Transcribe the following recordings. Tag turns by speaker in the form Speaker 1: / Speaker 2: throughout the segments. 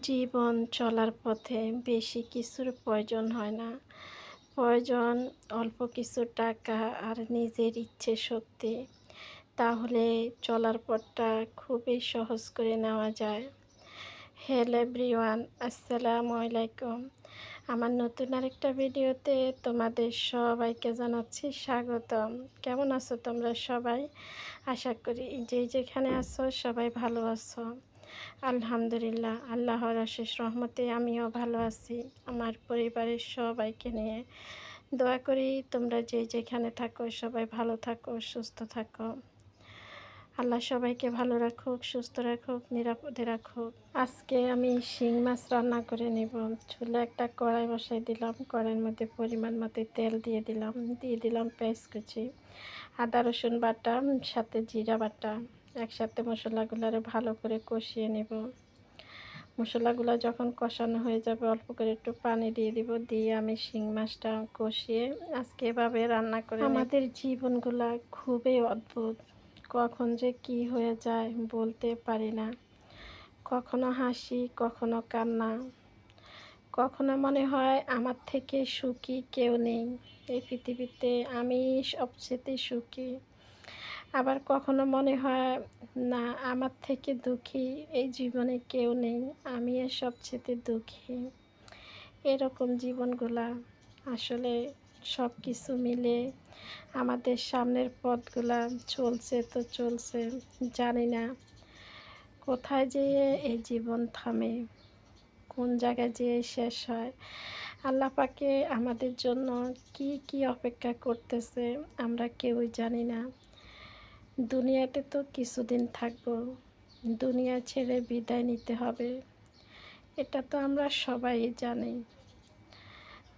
Speaker 1: জীবন চলার পথে বেশি কিছুর প্রয়োজন হয় না। প্রয়োজন অল্প কিছু টাকা আর নিজের ইচ্ছে শক্তি। তাহলে চলার পথটা খুবই সহজ করে নেওয়া যায়। হ্যালো এভরিওয়ান আসসালামু আলাইকুম। আমার নতুন আরেকটা ভিডিওতে তোমাদের সবাইকে জানাচ্ছি স্বাগতম। কেমন আছো তোমরা সবাই? আশা করি যে যেখানে আছো সবাই ভালো আছো। আলহামদুলিল্লাহ, আল্লাহর আশিস রহমতে আমিও ভালো আছি। আমার পরিবারের সবাইকে নিয়ে দোয়া করি, তোমরা যে যেখানে থাকো, সবাই ভালো থাকো, সুস্থ থাকো। আল্লাহ সবাইকে ভালো রাখুক, সুস্থ রাখুক, নিরাপদে রাখুক। আজকে আমি শিং মাছ রান্না করে নিব। চুলে একটা কড়াই বসাই দিলাম, কড়াইয়ের মধ্যে পরিমাণ মতো তেল দিয়ে দিলাম দিয়ে দিলাম পেঁয়াজ কুচি, আদা রসুন বাটা, সাথে জিরা বাটা। একসাথে মশলাগুলো আরও ভালো করে কষিয়ে নেব। মশলাগুলো যখন কষানো হয়ে যাবে, অল্প করে একটু পানি দিয়ে দিব। দিয়ে আমি শিং মাছটা কষিয়ে আজকে এভাবে রান্না করে আমাদের জীবনগুলা খুবই অদ্ভুত। কখন যে কি হয়ে যায় বলতে পারি না। কখনো হাসি, কখনো কান্না। কখনো মনে হয় আমার থেকে সুখী কেউ নেই। এই পৃথিবীতে আমি সবচেয়ে সুখী। আবার কখনো মনে হয়, না, আমার থেকে দুঃখী এই জীবনে কেউ নেই, আমি এর সবচেয়ে দুঃখী। এরকম জীবনগুলা আসলে সব কিছু মিলে আমাদের সামনের পথগুলা চলছে তো চলছে, জানি না কোথায় যেয়ে এই জীবন থামে, কোন জায়গায় যেয়ে শেষ হয়। আল্লাহ পাকে আমাদের জন্য কি কি অপেক্ষা করতেছে, আমরা কেউই জানি না। দুনিয়াতে তো কিছুদিন থাকব, দুনিয়া ছেড়ে বিদায় নিতে হবে। এটা তো আমরা সবাই জানি।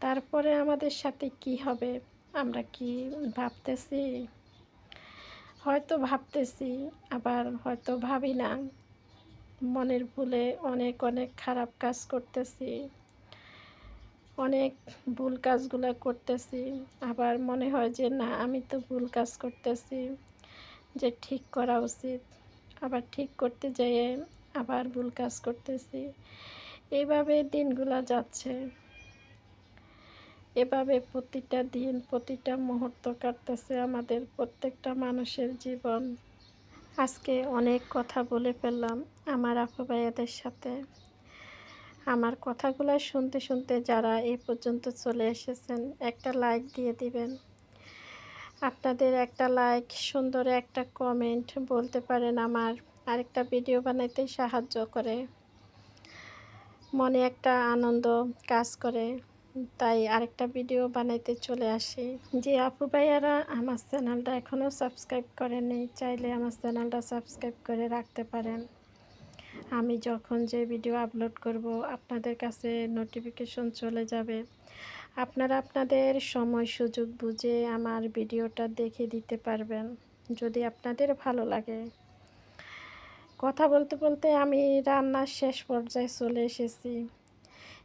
Speaker 1: তারপরে আমাদের সাথে কি হবে, আমরা কি ভাবতেছি? হয়তো ভাবতেছি, আবার হয়তো ভাবি না। মনের ভুলে অনেক অনেক খারাপ কাজ করতেছি। অনেক ভুল কাজগুলো করতেছি। আবার মনে হয় যে, না, আমি তো ভুল কাজ করতেছি। যে ঠিক করা উচিত, আবার ঠিক করতে যেয়ে আবার ভুল কাজ করতেছি। এইভাবে দিনগুলো যাচ্ছে। এভাবে প্রতিটা দিন, প্রতিটা মুহূর্ত কাটতেছে আমাদের প্রত্যেকটা মানুষের জীবন। আজকে অনেক কথা বলে ফেললাম আমার আপু ভাইয়াদের সাথে। আমার কথাগুলো শুনতে শুনতে যারা এই পর্যন্ত চলে এসেছেন, একটা লাইক দিয়ে দিবেন। আপনাদের একটা লাইক সুন্দর একটা কমেন্ট বলতে পারেন আমার। আরেকটা ভিডিও বানাইতে সাহায্য করে। মনে একটা আনন্দ কাজ করে। তাই আরেকটা ভিডিও বানাইতে চলে আসি। যে আপু ভাইয়ারা আমার চ্যানেলটা এখনও সাবস্ক্রাইব করেনি চাইলে আমার চ্যানেলটা সাবস্ক্রাইব করে রাখতে পারেন। আমি যখন যে ভিডিও আপলোড করব, আপনাদের কাছে নোটিফিকেশন চলে যাবে। আপনারা আপনাদের সময় সুযোগ বুঝে আমার ভিডিওটা দেখে দিতে পারবেন, যদি আপনাদের ভালো লাগে। কথা বলতে বলতে আমি রান্নার শেষ পর্যায়ে চলে এসেছি।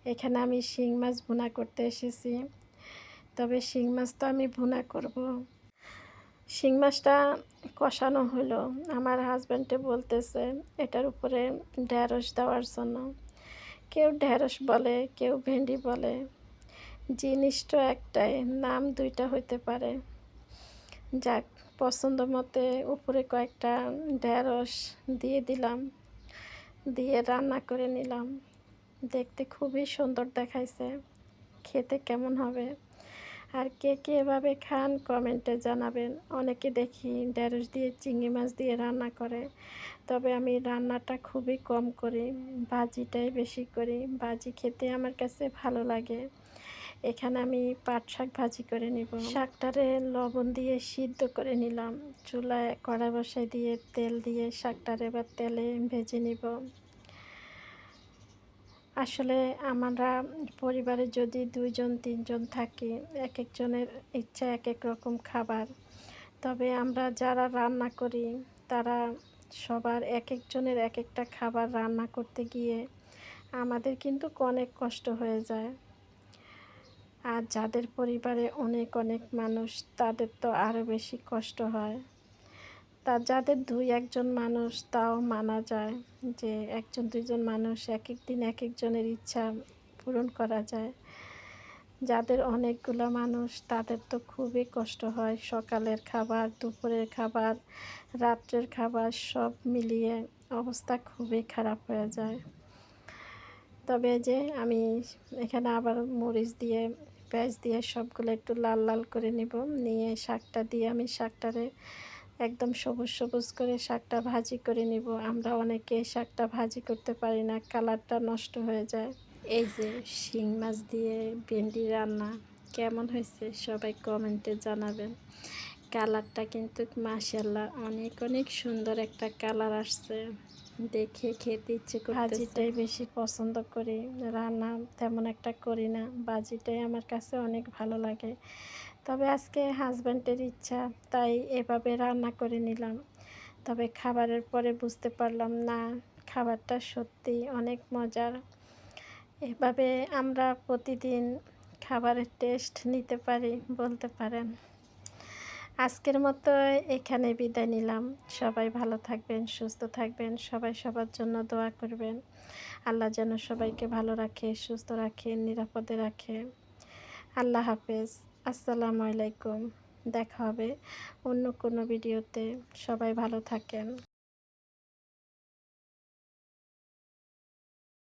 Speaker 1: এখানে আমি শিং মাছ ভুনা করতে এসেছি। তবে শিং মাছ তো আমি ভুনা করব। শিং মাছটা কষানো হলো। আমার হাজব্যান্ডে বলতেছে, এটার উপরে ঢ্যাঁড়স দেওয়ার জন্য। কেউ ঢ্যাঁড়স বলে, কেউ ভেন্ডি বলে। জিনিসটা একটাই, নাম দুইটা হইতে পারে। যাক পছন্দ মতে উপরে কয়েকটা ঢেঁড়স দিয়ে দিলাম, দিয়ে রান্না করে নিলাম। দেখতে খুবই সুন্দর দেখাইছে, খেতে কেমন হবে? আর কে কে এভাবে খান, কমেন্টে জানাবেন। অনেকে দেখি ঢেঁড়স দিয়ে, চিংড়ি মাছ দিয়ে রান্না করে। তবে আমি রান্নাটা খুবই কম করি, ভাজিটাই বেশি করি। ভাজি খেতে আমার কাছে ভালো লাগে। এখানে আমি পাট শাক ভাজি করে নিব। শাকটারে লবণ দিয়ে সিদ্ধ করে নিলাম। চুলায় কড়া বসাই দিয়ে তেল দিয়ে শাকটারে এবার তেলে ভেজে নিব। আসলে আমরা পরিবারে যদি দুইজন, তিনজন থাকি এক একজনের ইচ্ছা এক এক রকম খাবার। তবে আমরা যারা রান্না করি, তারা সবার এক একজনের এক একটা খাবার রান্না করতে গিয়ে আমাদের কিন্তু অনেক কষ্ট হয়ে যায়। আর যাদের পরিবারে অনেক অনেক মানুষ, তাদের তো আরও বেশি কষ্ট হয়। তা যাদের দুই একজন মানুষ, তাও মানা যায় যে একজন, দুইজন মানুষ এক এক দিন এক একজনের ইচ্ছা পূরণ করা যায়। যাদের অনেকগুলো মানুষ, তাদের তো খুবই কষ্ট হয় সকালের খাবার, দুপুরের খাবার, রাত্রের খাবার সব মিলিয়ে অবস্থা খুবই খারাপ হয়ে যায়। তবে যে আমি এখানে আবার মরিচ দিয়ে, পেঁয়াজ দিয়ে সবগুলো একটু লাল লাল করে নিব। নিয়ে শাকটা দিয়ে আমি শাকটারে একদম সবুজ সবুজ করে শাকটা ভাজি করে নিব। আমরা অনেকে শাকটা ভাজি করতে পারি না, কালারটা নষ্ট হয়ে যায়। এই যে শিং মাছ দিয়ে ভেন্ডি রান্না, কেমন হয়েছে সবাই কমেন্টে জানাবেন। কালারটা কিন্তু মাশাল্লাহ অনেক অনেক সুন্দর একটা কালার আসছে। দেখে খেতে ইচ্ছে করে ভাজিটাই বেশি পছন্দ করি, রান্না তেমন একটা করি না। ভাজিটাই আমার কাছে অনেক ভালো লাগে। তবে আজকে হাজব্যান্ডের ইচ্ছা, তাই এভাবে রান্না করে নিলাম। তবে খাবারের পরে বুঝতে পারলাম, না, খাবারটা সত্যি অনেক মজার। এভাবে আমরা প্রতিদিন খাবারের টেস্ট নিতে পারি, বলতে পারেন। আজকের মতো এখানে বিদায় নিলাম। সবাই ভালো থাকবেন, সুস্থ থাকবেন, সবাই সবার জন্য দোয়া করবেন। আল্লাহ যেন সবাইকে ভালো রাখে, সুস্থ রাখে, নিরাপদে রাখে। আল্লাহ হাফেজ। আসসালামু আলাইকুম। দেখা হবে অন্য কোনো ভিডিওতে। সবাই ভালো থাকেন।